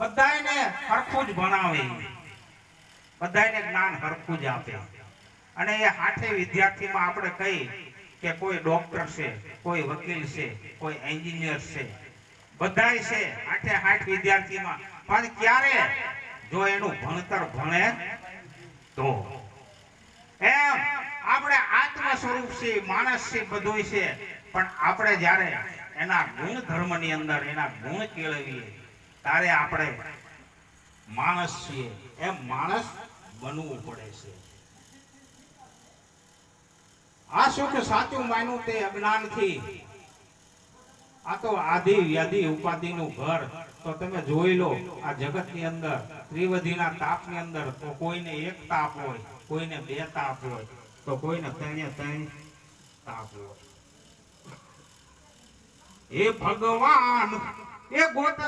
બધાયને હરખું જ ભણાવે. બધાયને જ્ઞાન હરખું જ આપે. અને એ હાથે વિદ્યાર્થીમાં આપણે કહી કે કોઈ ડોક્ટર છે, કોઈ વકીલ છે, કોઈ એન્જિનિયર છે. બધાય છે આઠે આઠ વિદ્યાર્થીમાં. પણ ક્યારે? જો એનું ભણતર ભણે તો. એમ આપણે આત્મ સ્વરૂપ છે, માણસ છે બધું છે. પણ આપણે જ્યારે એના ગુણ ધર્મની અંદર, એના ગુણ કેળવીએ ત્યારે આપણે માણસ છીએ. એમ માણસ બનવું પડે છે. આ સુખ સાચું માન્યું તે અજ્ઞાનથી? આ તો આધિ વ્યાધિ ઉપાધિનું ઘર. તો તમે જોઈ લો, આ જગતની અંદર ત્રિવધીના તાપની અંદર તો કોઈને એક તાપ હોય, કોઈને બે તાપ હોય, તો કોઈને ત્રણે ત્રણ તાપ હોય. એ ભગવાન, એ ગોત